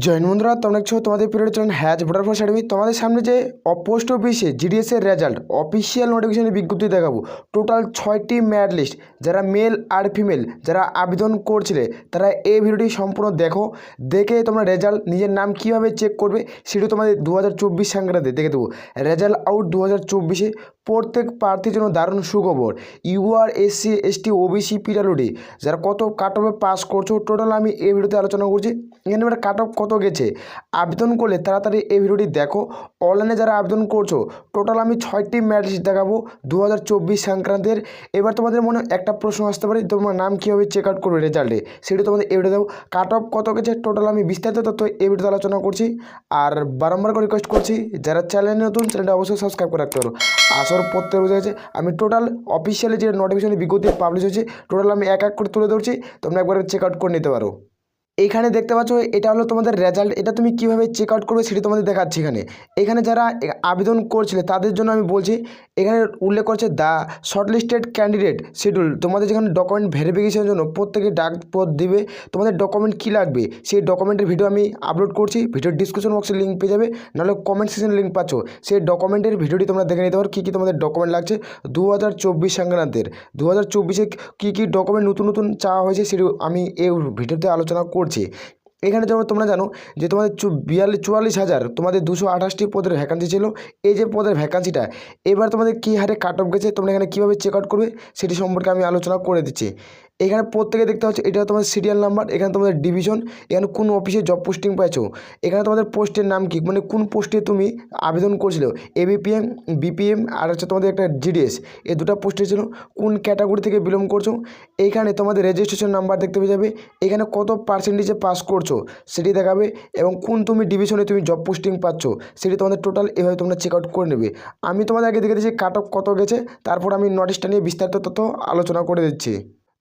জৈন বন্ধুরা, তোমরা দেখছ তোমাদের period channel has voter for academy. তোমাদের সামনে যে পোস্ট অফিসে জিডিএসের রেজাল্ট অফিসিয়াল নোটিফিকেশনের বিজ্ঞপ্তি দেখাবো। টোটাল ছয়টি ম্যাড লিস্ট যারা মেল আর ফিমেল যারা আবেদন করছিলে, তারা এই ভিডিওটি সম্পূর্ণ দেখো। দেখে তোমরা রেজাল্ট নিজের নাম কীভাবে চেক করবে, সেটা তোমাদের দু হাজার চব্বিশ সংক্রান্তে দেখে দেবো। রেজাল্ট আউট দু হাজার চব্বিশে প্রত্যেক প্রার্থীর জন্য দারুণ সুখবর। UR SC ST, OBC, PWD, যারা কত কাট অফে পাস করছ টোটাল আমি এই ভিডিওতে আলোচনা করছি। এখানে কাট অফ কত গেছে? আবেদন করলে তাড়াতাড়ি এই ভিডিওটি দেখো। অনলাইনে যারা আবেদন করছ টোটাল আমি ছয়টি ম্যারিজ দেখাবো দু হাজার চব্বিশ সংক্রান্তের। এবার তোমাদের মনে একটা প্রশ্ন আসতে পারে, তোমার নাম কীভাবে চেক আউট করবে রেজাল্টে সেটি তোমাদের এই ভিডিও দেবো। কাট অফ কত গেছে? টোটাল আমি বিস্তারিত তথ্য এই ভিডিওতে আলোচনা করছি। আর বারংবার করে রিকোয়েস্ট করছি, যারা চ্যানেল নতুন চ্যানেলটা অবশ্যই সাবস্ক্রাইব করে রাখতে পারো। আসর প্রত্যেক বোঝা গেছে আমি টোটাল অফিসিয়ালি যে নোটিফিকেশন বিজ্ঞপ্তি পাবলিশ হয়েছে টোটাল আমি এক এক করে তুলে ধরছি। তোমরা একবার চেক আউট করে নিতে পারো। এইখানে দেখতে পাচ্ছ, এটা হলো তোমাদের রেজাল্ট এটা তুমি কীভাবে চেক আউট করবে সেটি তোমাদের দেখাচ্ছি এখানে। এখানে যারা আবেদন করছিলে, তাদের জন্য আমি বলছি, এখানে উল্লেখ করছে দ্য শর্টলিস্টেড ক্যান্ডিডেট শিডিউল। তোমাদের যেখানে ডকুমেন্ট ভেরিফিকেশনের জন্য প্রত্যেকে ডাক পদ দিবে। তোমাদের ডকুমেন্ট কী লাগবে, সেই ডকুমেন্টের ভিডিও আমি আপলোড করছি। ভিডিওর ডিসক্রিপশন বক্সে লিঙ্ক পেয়ে যাবে। নাহলে কমেন্ট সেকশনে লিঙ্ক পাচ্ছ। সেই ডকুমেন্টের ভিডিওটি তোমরা দেখে নিতে পারো, কী কী তোমাদের ডকুমেন্ট লাগছে। দু হাজার চব্বিশ সংক্রান্তের। দু হাজার চব্বিশে কী কী ডকুমেন্ট নতুন নতুন চাওয়া হয়েছে সেটি আমি এই ভিডিওতে আলোচনা করছি এখানে যেমন তোমরা জানো যে তোমাদের বিয়াল্লিশ, চুয়াল্লিশ হাজার তোমাদের দুশো আঠাশটি পদের ভ্যাকান্সি ছিল। এই যে পদের ভ্যাকান্সিটা এবার তোমাদের কী হারে কাট অফ গেছে, তোমরা এখানে কীভাবে চেক আউট করবে, সেটি সম্পর্কে আমি আলোচনা করে দিচ্ছি। এখানে প্রত্যেকে দেখতে হচ্ছে এটা তোমাদের সিরিয়াল নাম্বার এখানে তোমাদের ডিভিশন এখানে কোন অফিসে জব পোস্টিং পাইছো। এখানে তোমাদের পোস্টের নাম কি? মানে কোন পোস্টে তুমি আবেদন করেছিলে? এবিপিএম বিপিএম আর হচ্ছে তোমাদের একটা জিডিএস এই দুটো পোস্টে ছিল কোন ক্যাটাগরি থেকে বিলং করছ? এইখানে তোমাদের রেজিস্ট্রেশন নাম্বার দেখতে পেয়ে যাবে। এখানে কত পার্সেন্টেজে পাস করছ, সেটি দেখাবে এবং কোন তুমি ডিভিশনে তুমি জব পোস্টিং পাচ্ছ, সেটি তোমাদের টোটাল এভাবে তোমরা চেক আউট করে নেবে। আমি তোমাদের আগে দেখে দিচ্ছি কাট অফ কত গেছে, তারপর আমি নোটিশটা নিয়ে বিস্তারিত তথ্য আলোচনা করে দিচ্ছি।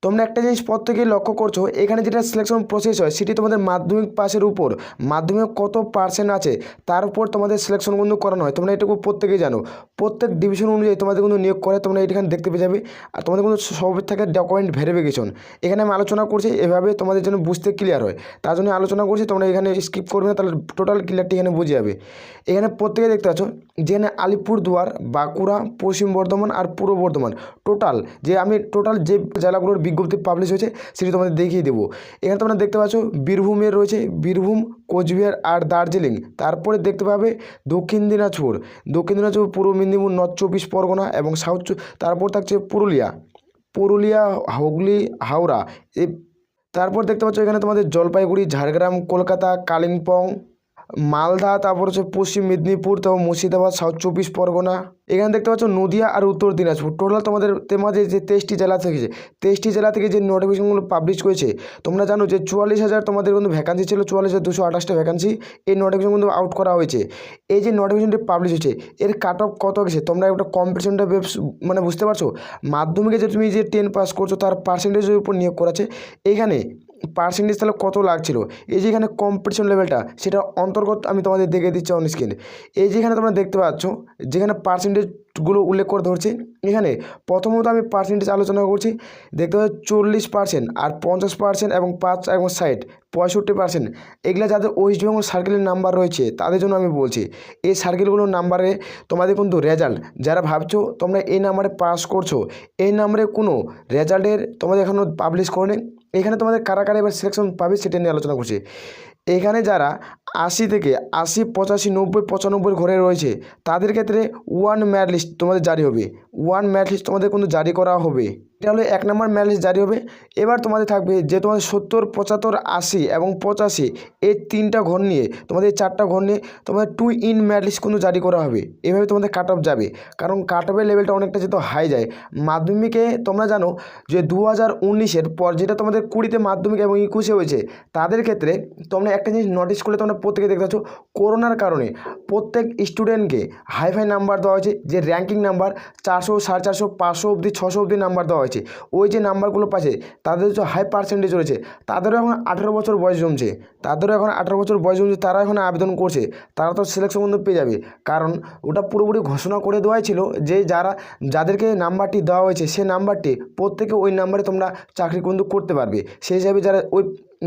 তোমরা একটা জিনিস প্রত্যেকেই লক্ষ্য করছ, এখানে যেটা সিলেকশন প্রসেস হয়, সেটি তোমাদের মাধ্যমিক পাসের উপর। মাধ্যমিক কত পার্সেন্ট আছে, তার উপর তোমাদের সিলেকশন কিন্তু করানো হয়। তোমরা এটুকু প্রত্যেকেই জানো। প্রত্যেক ডিভিশন অনুযায়ী তোমাদের কিন্তু নিয়োগ করে, তোমরা এখানে দেখতে পেয়ে যাবে। আর তোমাদের কিন্তু সব থাকে ডকুমেন্ট ভেরিফিকেশন এখানে আমি আলোচনা করছি, এভাবে তোমাদের জন্য বুঝতে ক্লিয়ার হয়। তার জন্য আলোচনা করছি, তোমরা এখানে স্কিপ করবে না, তাহলে টোটাল ক্লিয়ারটি এখানে বুঝে যাবে। এখানে প্রত্যেকে দেখতে পাচ্ছ, যেখানে আলিপুরদুয়ার, বাঁকুড়া, পশ্চিম বর্ধমান আর পূর্ব বর্ধমান। টোটাল যে আমি টোটাল যে জেলাগুলোর বিজ্ঞপ্তি পাবলিশ হয়েছে, সেটি তোমাদের দেখিয়ে দেবো। এখানে তোমরা দেখতে পাচ্ছ বীরভূমের রয়েছে বীরভূম, কোচবিহার আর দার্জিলিং। তারপরে দেখতে পাবে দক্ষিণ দিনাজপুর। দক্ষিণ দিনাজপুর, পূর্ব মেদিনীপুর নর্থ চব্বিশ পরগনা এবং সাউথ তারপর থাকছে পুরুলিয়া। পুরুলিয়া, হুগলি, হাওড়া। এ তারপর দেখতে পাচ্ছ, এখানে তোমাদের জলপাইগুড়ি, ঝাড়গ্রাম, কলকাতা, কালিম্পং মালদা, তারপর হচ্ছে পশ্চিম মেদিনীপুর, তারপর মুর্শিদাবাদ সাউথ চব্বিশ পরগনা। এখানে দেখতে পাচ্ছ নদিয়া আর উত্তর দিনাজপুর। টোটাল তোমাদের মাঝে যে তেইশটি জেলা থেকে তেইশটি জেলা থেকে যে নোটিফিকেশনগুলো পাবলিশ করেছে, তোমরা জানো যে চুয়াল্লিশ হাজার তোমাদের কিন্তু ভ্যাকান্সি ছিল, চুয়াল্লিশ হাজার দুশো আঠাশটা ভ্যাকান্সি এই নোটিফিকেশন কিন্তু আউট করা হয়েছে। এই যে নোটিফিকেশনটি পাবলিশ হয়েছে, এর কাট অফ কত গেছে? তোমরা একটা কম্পিটিশনটা মানে বুঝতে পারছ? মাধ্যমিকে যে তুমি যে টেন পাস করছ, তার পার্সেন্টেজের উপর নিয়োগ করাছে এইখানে পার্সেন্টেজ তাহলে কত লাগছিল? এই যে এখানে কম্পিটিশন লেভেলটা সেটা অন্তর্গত আমি তোমাদের দেখে দিচ্ছি অন স্ক্রিন এই যেখানে তোমরা দেখতে পাচ্ছ, যেখানে পার্সেন্টেজগুলো উল্লেখ করে ধরছে। এখানে প্রথমত আমি পার্সেন্টেজ আলোচনা করছি। দেখতে পাচ্ছি চল্লিশ পার্সেন্ট আর পঞ্চাশ পার্সেন্ট এবং পাঁচ এবং ষাট, পঁয়ষট্টি পার্সেন্ট এগুলো যাদের ওয়েস্ট বেঙ্গল সার্কেলের নাম্বার রয়েছে, তাদের জন্য আমি বলছি, এই সার্কেলগুলোর নাম্বারে তোমাদের কিন্তু রেজাল্ট যারা ভাবছ তোমরা এই নাম্বারে পাস করছ, এই নাম্বারে কোনো রেজাল্টের তোমাদের এখনও পাবলিশ করেনি। এখানে তোমাদের কারা কারা এবার সিলেকশন পাবে সেটা নিয়ে আলোচনা করছি। এখানে যারা আশি থেকে আশি, পঁচাশি, নব্বই, পঁচানব্বই ঘরে রয়েছে, তাদের ক্ষেত্রে ওয়ান ম্যাট লিস্ট তোমাদের জারি হবে। ওয়ান ম্যাট লিস্ট তোমাদের কিন্তু জারি করা হবে। এটা হলো এক নম্বর ম্যাট জারি হবে। এবার তোমাদের থাকবে যে তোমাদের সত্তর, পঁচাত্তর, আশি এবং পঁচাশি এই তিনটা ঘর নিয়ে, তোমাদের চারটা ঘর নিয়ে তোমাদের টু ইন ম্যাট কিন্তু জারি করা হবে। এভাবে তোমাদের কাট অফ যাবে। কারণ কাট অফের লেভেলটা অনেকটা যেহেতু হাই যায়। মাধ্যমিকে তোমরা জানো যে দু হাজার উনিশের পর যেটা তোমাদের কুড়িতে মাধ্যমিক এবং একুশে হয়েছে, তাদের ক্ষেত্রে তোমরা একটা জিনিস নোটিস করলে তোমরা প্রত্যেকে দেখতে পাচ্ছ, করোনার কারণে প্রত্যেক স্টুডেন্টকে হাইফাই নাম্বার দেওয়া হয়েছে, যে র্যাঙ্কিং নাম্বার চারশো, সাড়ে চারশো, পাঁচশো অবধি, ছশো অবধি নাম্বার দেওয়া হয়েছে। ওই যে নাম্বারগুলো পাচ্ছে তাদের যে হাই পার্সেন্টেজ রয়েছে, তাদেরও এখন আঠেরো বছর বয়স জমছে। তাদেরও এখন আঠেরো বছর বয়স জমছে, তারা এখন আবেদন করছে। তারা তো সিলেকশন বন্ধু পেয়ে যাবে। কারণ ওটা পুরোপুরি ঘোষণা করে দেওয়াই ছিল যে যারা, যাদেরকে নাম্বারটি দেওয়া হয়েছে, সে নাম্বারটি প্রত্যেকে ওই নাম্বারে তোমরা চাকরি কিন্তু করতে পারবে। সেই হিসাবে যারা ওই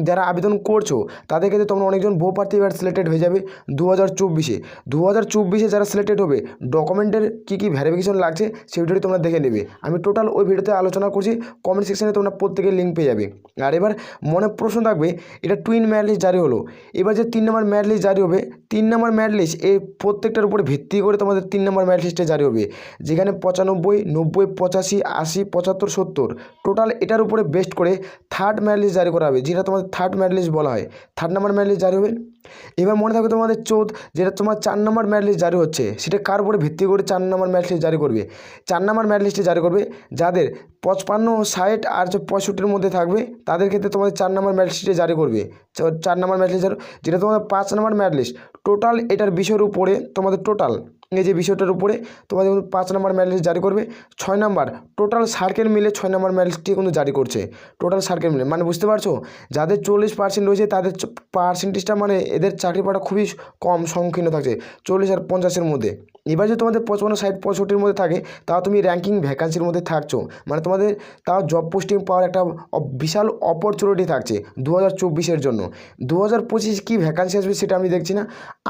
যারা আবেদন করছ, তাদের ক্ষেত্রে তোমরা অনেকজন বহু প্রার্থী এবার সিলেক্টেড হয়ে যাবে দু হাজার চব্বিশে। দু হাজার চব্বিশে যারা সিলেক্টেড হবে ডকুমেন্টের কী কী ভ্যারিফিকেশন লাগছে, সেই ভিডিওটি তোমরা দেখে নেবে। আমি টোটাল ওই ভিডিওতে আলোচনা করছি কমেন্ট সেকশানে তোমরা প্রত্যেকের লিঙ্ক পেয়ে যাবে। আর এবার মনে প্রশ্ন থাকবে, এটা টুইন ম্যাট লিস্ট জারি হলো। এবার যে তিন নম্বর ম্যাট লিস্ট জারি হবে, তিন নম্বর ম্যাট লিস্ট এই প্রত্যেকটার উপরে ভিত্তি করে তোমাদের তিন নম্বর ম্যাট লিস্টে জারি হবে। যেখানে পঁচানব্বই, নব্বই, পঁচাশি, আশি, পঁচাত্তর, সত্তর টোটাল এটার উপরে বেস্ট করে থার্ড ম্যাট লিস্ট জারি করা হবে, যেটা তোমাদের থার্ড ম্যাট লিস্ট বলা হয়। থার্ড নাম্বার ম্যাডালিস্ট জারি হবে। এবার মনে থাকবে তোমাদের চৌথ যেটা তোমার চার নম্বর ম্যাট লিস্ট জারি হচ্ছে, সেটা কার উপরে ভিত্তি করে চার নম্বর ম্যাট লিস্ট জারি করবে? চার নাম্বার ম্যাট লিস্টে জারি করবে যাদের পঁচপান্ন, ষাট আর পঁয়ষট্টির মধ্যে থাকবে, তাদের ক্ষেত্রে তোমাদের চার নাম্বার ম্যাট লিস্টে জারি করবে। চার নাম্বার ম্যাট লিস্ট যেটা তোমাদের পাঁচ নাম্বার ম্যাট লিস্ট টোটাল এটার বিষয়ের উপরে তোমাদের টোটাল এই যে বিষয়টার উপরে তোমাদের কিন্তু পাঁচ নম্বর ম্যাট জারি করবে। ছয় নম্বর টোটাল সার্কেল মিলে ছয় নম্বর ম্যাট কিন্তু জারি করছে। টোটাল সার্কেল মিলে মানে বুঝতে পারছ? যাদের চল্লিশ পার্সেন্ট রয়েছে, তাদের পার্সেন্টেজটা মানে এদের চাকরি পাওয়াটা খুবই কম, সংকীর্ণ থাকছে। চল্লিশ আর পঞ্চাশের মধ্যে। এবার যদি তোমাদের পঁচপান্ন, ষাট, পঁয়ষট্টির মধ্যে থাকে, তাও তুমি র্যাঙ্কিং ভ্যাকান্সির মধ্যে থাকছো। মানে তোমাদের তাও জব পোস্টিং পাওয়ার একটা বিশাল অপরচুনিটি থাকছে দু হাজার চব্বিশের জন্য। দু হাজার পঁচিশ কী ভ্যাকান্সি আসবে সেটা আমি দেখছি না।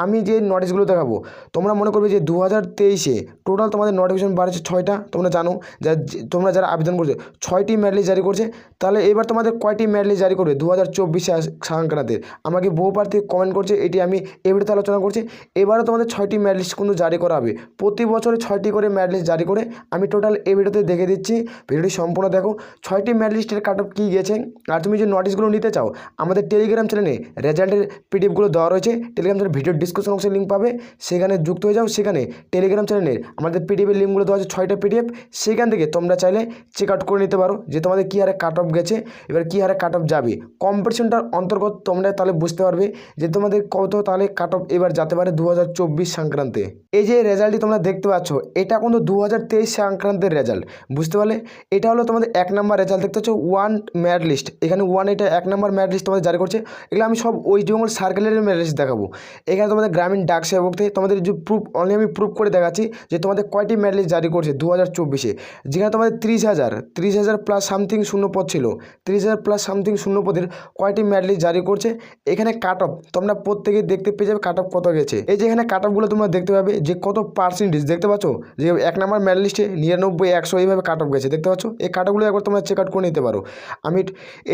আমি যে নোটিশগুলো দেখাবো, তোমরা মনে করবে যে দু হাজার তেইশে টোটাল তোমাদের নোটিফিকেশন বাড়ছে ছয়টা, তোমরা জানো, যা তোমরা যারা আবেদন করছ, ছয়টি ম্যাডলিস্ট জারি করছে, তাহলে এবার তোমাদের কয়টি ম্যাডলিস্ট জারি করবে? দু হাজার চব্বিশে সংক্রান্তের আমাকে বহু প্রার্থী কমেন্ট করছে, এটি আমি ভিডিওতে আলোচনা করছি। এবারও তোমাদের ছয়টি ম্যাডলিস্ট কিন্তু জারি করা হবে। প্রতি বছরে ছয়টি করে ম্যাডলিস্ট জারি করে আমি টোটাল এই ভিডিওতে দেখে দিচ্ছি। ভিডিওটি সম্পূর্ণ দেখো। ছয়টি ম্যাডলিস্টের কাট অফ কী গেছে আর তুমি যে নোটিশগুলো নিতে চাও, আমাদের টেলিগ্রাম চ্যানেলে রেজাল্টের পিডিএফগুলো দেওয়া রয়েছে। টেলিগ্রাম চ্যানেল ভিডিও ডিসক্রিপশন বক্সে লিঙ্ক পাবে। সেখানে যুক্ত হয়ে যাও। সেখানে টেলিগ্রাম চ্যানেলের আমাদের পিডিএফের লিঙ্কগুলো দেওয়া আছে, ছয়টা পিডিএফ সেখান থেকে তোমরা চাইলে চেক আউট করে নিতে পারো যে তোমাদের কী হারে কাট অফ গেছে, এবার কী হারে কাট অফ যাবে। কম্পিটিশনটার অন্তর্গত তোমরা তাহলে বুঝতে পারবে যে তোমাদের কত তাহলে কাট অফ এবার যেতে পারে দু হাজার চব্বিশ সংক্রান্তে। এই যে রেজাল্টটি তোমরা দেখতে পাচ্ছ। এটা কিন্তু দু হাজার তেইশ সংক্রান্তের রেজাল্ট, বুঝতে পারলে? এটা হলো তোমাদের এক নম্বর রেজাল্ট, দেখতে পাচ্ছ? One merit list. এখানে ওয়ান এটা এক নম্বর ম্যাড লিস্ট তোমাদের জারি করছে। এগুলো আমি সব ওয়েস্ট বেঙ্গল সার্কেলের ম্যাড লিস্ট দেখাবো। এখানে তোমাদের গ্রামীণ ডাক সেবক থেকে তোমাদের যে প্রুফ অনলি আমি প্রুফ করে দেখাচ্ছি যে তোমাদের কয়টি ম্যাড লিস্ট জারি করছে দু হাজার চব্বিশে। যেখানে তোমাদের ত্রিশ হাজার ত্রিশ হাজার প্লাস সামথিং শূন্য পদ ছিল। ত্রিশ হাজার প্লাস সামথিং শূন্য পদের কয়টি ম্যাড লিস্ট জারি করছে? এখানে কাট অফ তোমরা প্রত্যেকে দেখতে পেয়ে যাবে কাট অফ কত গেছে। এই যে এখানে কাট অফগুলো তোমরা দেখতে পাবে যে কত পার্সেন্টেজ দেখতে পাচ্ছ? যে এক নম্বর ম্যাড লিস্টে নিরানব্বই, একশো এইভাবে কাট অফ গেছে, দেখতে পাচ্ছ? এই কাট অফগুলো একবার তোমরা চেক আউট করে নিতে পারো। আমি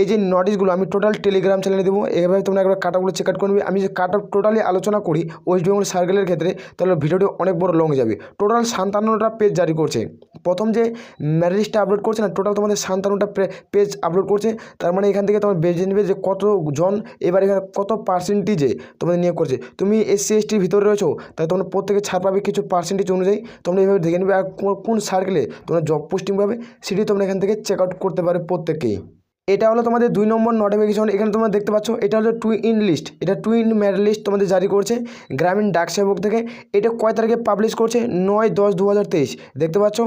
এই যে নোটিশগুলো আমি টোটাল টেলিগ্রাম চ্যানেলে দেবো এইভাবে তোমরা একবার কাট অফগুলো চেক আউট করে নিবে। আমি যে কাট অফ টোটালি আলোচনা করি ওয়েস্ট বেঙ্গল সার্কেলের ক্ষেত্রে, তাহলে ভিডিওটি অনেক বড় লং যাবে। টোটাল সাতান্নটা পেজ জারি করছে। প্রথম যে ম্যাড লিস্টটা আপলোড করছে না টোটাল তোমাদের সাতান্নটা পেজ আপলোড করছে, তার মানে এখান থেকে তোমার বেজে নেবে যে কতজন, এবার এখানে কত পার্সেন্টেজে তোমাদের নিয়োগ করছে। তুমি এসসি এসটির ভিতরে রয়েছো তাই তোমরা প্রত্যেকে ছাড় পাবে কিছু পার্সেন্টেজ অনুযায়ী তোমরা এইভাবে দেখে নেবে আর কোন- সার্কেলে তোমরা জব পোস্টিং পাবে সেটি তোমরা এখান থেকে চেক আউট করতে পারবে প্রত্যেকেই এটা হলো তোমাদের দুই নম্বর নোটিফিকেশন এখানে তোমরা দেখতে পাচ্ছ, এটা হলো টু ইন লিস্ট এটা টু ইন লিস্ট তোমাদের জারি করছে গ্রামীণ ডাক সেবক থেকে। এটা কয় তারিখে পাবলিশ করছে? নয় দশ দু দেখতে পাচ্ছ,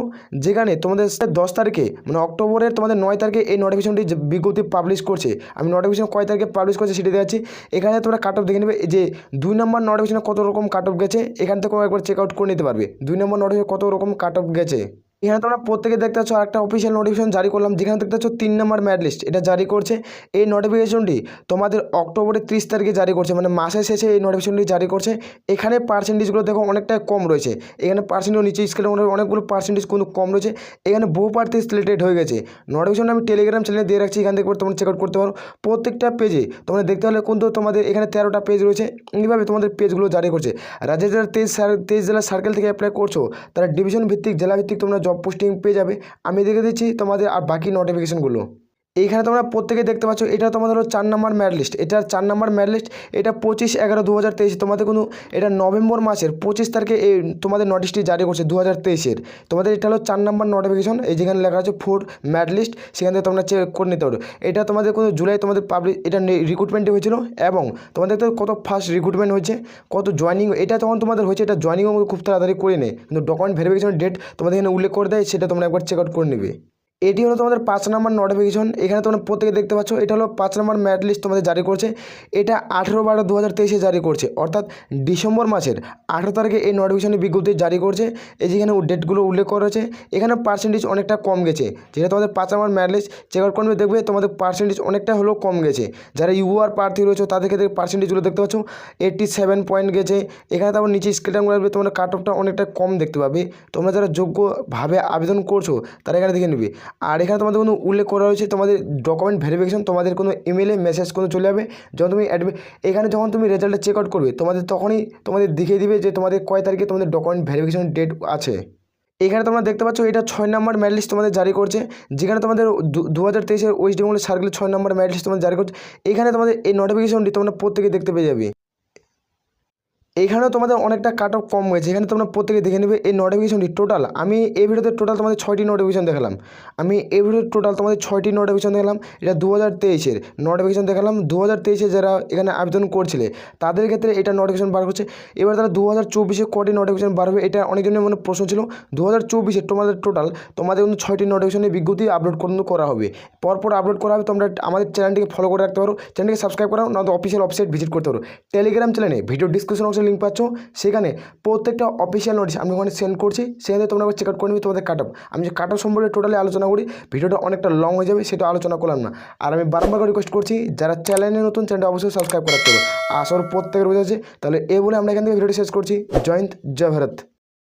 যেখানে তোমাদের দশ তারিখে মানে অক্টোবরের তোমাদের নয় তারিখে এই নোটিফিকেশনটি বিজ্ঞপ্তি পাবলিশ করছে। আমি নোটিফিকেশন কয় তারিখে পাবলিশ করছে সেটা দেখাচ্ছি। এখানে তোমরা কাট অফ দেখে নেবে যে দুই নম্বর নোটিফিকেশনে কত রকম কাট অফ গেছে, এখান থেকেও একবার চেক আউট করে নিতে পারবে। দুই নম্বর নোটিফিকেশন কত রকম কাট অফ গেছে। এখানে তোমরা প্রত্যেকে দেখতে পাচ্ছ একটা অফিসিয়াল নোটিফিকেশন জারি করলাম। যেখানে দেখতে পাচ্ছ তিন নম্বর ম্যাড লিস্ট এটা জারি করছে। এই নোটিফিকেশনটি তোমাদের অক্টোবরের ত্রিশ তারিখে জারি করছে। মানে মাসের শেষে এই নোটিফিকেশনটি জারি করছে। এখানে পার্সেন্টেজগুলো দেখো অনেকটাই কম রয়েছে। এখানে পার্সেন্টেজ নিচে স্কেলে অনেকগুলো পার্সেন্টেজ কিন্তু কম রয়েছে। এখানে বহু প্রার্থী সিলেক্টেড হয়ে গেছে। নোটিফিকেশন আমি টেলিগ্রাম চ্যানেলে দিয়ে রাখছি। এখান থেকে তোমরা চেক আউট করতে পারো। প্রত্যেকটা পেজে তোমরা দেখতে হলে কিন্তু তোমাদের এখানে তেরোটা পেজ রয়েছে। এইভাবে তোমাদের পেজগুলো জারি করছে। রাজ্যের যারা তেইশ তেইশ জেলার সার্কেল থেকে অ্যাপ্লাই করছ, তারা ডিভিশন ভিত্তিক জেলা ভিত্তিক তোমরা পোস্টিং পেয়ে যাবে। আমি দেখে দিচ্ছি তোমাদের আর বাকি নোটিফিকেশনগুলো এইখানে তোমরা প্রত্যেকে দেখতে পাচ্ছ, এটা তোমাদের হলো চার নম্বর ম্যাড লিস্ট। এটা চার নম্বর ম্যাড লিস্ট, এটা পঁচিশ এগারো দু হাজার তেইশ, তোমাদের কোনো এটা নভেম্বর মাসের পঁচিশ তারিখে এই তোমাদের নোটিশটি জারি করছে দু হাজার তেইশের। তোমাদের এটা হলো চার নম্বর নোটিফিকেশন এই যেখানে লেখা আছে ফোর ম্যাড লিস্ট, সেখান থেকে তোমরা চেক করে নিতে পারো। এটা তোমাদের কোনো জুলাই তোমাদের পাবলিক এটা রিক্রুটমেন্টে হয়েছিল এবং তোমাদের তো কত ফার্স্ট রিক্রুটমেন্ট হয়েছে, কত জয়নিং এটা তখন তোমাদের হয়েছে, এটা জয়নিংও খুব তাড়াতাড়ি করে নেয় কিন্তু ডকুমেন্ট ভেরিফিকেশন ডেট তোমাদের এখানে উল্লেখ করে দেয়, সেটা তোমরা একবার চেক আউট করে নেবে। এটি হলো তোমাদের পাঁচ নম্বর নোটিফিকেশন এখানে তোমরা প্রত্যেকে দেখতে পাচ্ছ, এটা হলো পাঁচ নম্বর ম্যাট লিস্ট তোমাদের জারি করছে। এটা আঠেরো বারো দু হাজার তেইশে জারি করছে। অর্থাৎ ডিসেম্বর মাসের আঠেরো তারিখে এই নোটিফিকেশনের বিজ্ঞপ্তি জারি করছে। এই যেখানে ডেটগুলো উল্লেখ করা হয়েছে এখানে পার্সেন্টেজ অনেকটা কম গেছে। যেটা তোমাদের পাঁচ number merit list check out করবে, দেখবে তোমাদের পার্সেন্টেজ অনেকটা হলেও কম গেছে। যারা ইউআর প্রার্থী রয়েছে, তাদের ক্ষেত্রে পার্সেন্টেজগুলো দেখতে পাচ্ছ এইটটি সেভেন পয়েন্ট গেছে। এখানে তারপর নিচে স্কেলটাম করবে তোমরা কাট অফটা অনেকটা কম দেখতে পাবে। তোমরা যারা যোগ্যভাবে আবেদন করছ, তারা এখানে দেখে নেবে। আর এখানে তোমাদের কোনো উল্লেখ করা হয়েছে তোমাদের ডকুমেন্ট ভেরিফিকেশন তোমাদের কোনো ইমেলে মেসেজ কোনো চলে যাবে, যখন তুমি অ্যাডমি এখানে যখন তুমি রেজাল্টটা চেক আউট করবে, তোমাদের তখনই তোমাদের দেখিয়ে দিবে যে তোমাদের কয় তারিখে তোমাদের ডকুমেন্ট ভেরিফিকেশন ডেট আছে। এখানে তোমরা দেখতে পাচ্ছ এটা ছয় নম্বর ম্যাট লিস্ট তোমাদের জারি করছে, যেখানে তোমাদের দু হাজার তেইশের ওয়েস্ট বেঙ্গল সার্কেল ছয় নম্বর ম্যাট লিস্ট তোমাদের জারি করছে, এখানে তোমাদের এই নোটিফিকেশনটি তোমরা প্রত্যেকে দেখতে পেয়ে যাবে। এখানেও তোমাদের অনেকটা কাট অফ কম হয়েছে। এখানে তোমরা প্রত্যেকে দেখে নেবে, এই নোটিফিকেশনটি টোটাল আমি এই ভিডিওতে টোটাল তোমাদের ছয়টি নোটিফিকেশন দেখালাম। আমি এই ভিডিওতে টোটাল তোমাদের ছয়টি নোটিফিকেশন দেখালাম, এটা দু হাজার তেইশের। নোটিফিকেশন দেখালাম দু হাজার তেইশে যারা এখানে আবেদন করছিলে, তাদের ক্ষেত্রে এটা নোটিফিকেশন বার করছে। এবার তারা দু হাজার চব্বিশে কটি নোটিফিকেশন বার হবে, এটা অনেকজনের মনে প্রশ্ন ছিল। দু হাজার চব্বিশে তোমাদের টোটাল তোমাদের কিন্তু ছয়টি নোটিফিকেশনের বিজ্ঞপ্তি আপলোড কিন্তু করা হবে। পরপর আপলোড করা হবে, তোমরা আমাদের চ্যানেলটিকে ফলো করে রাখতে পারো। চ্যানেলটিকে সাবস্ক্রাইব করাও না অফিসিয়াল ওয়েবসাইট ভিজিট করতে পারো। টেলিগ্রাম চ্যানেলে ভিডিও ডিসক্রিপশন অবশ্যই লিঙ্ক পাচ্ছ, সেখানে প্রত্যেকটা অফিসিয়াল নোটিশ আমি ওখানে সেন্ড করছি, সেখানে তোমরা চেক আউট করে নেবে তোমাদের কাট আমি যে কাট সম্পর্কে টোটালি আলোচনা করি, ভিডিওটা অনেকটা লং হয়ে যাবে, সেটা আলোচনা করলাম না। আর আমি বারবার রিকোয়েস্ট করছি, যারা চ্যানেলে নতুন চ্যানেলটা অবশ্যই সাবস্ক্রাইব করাতে হবে আসর প্রত্যেকের বোঝা আছে তাহলে এ বলে আমরা এখান থেকে ভিডিওটি শেষ করছি। জয়ন্ত জয় ভারত।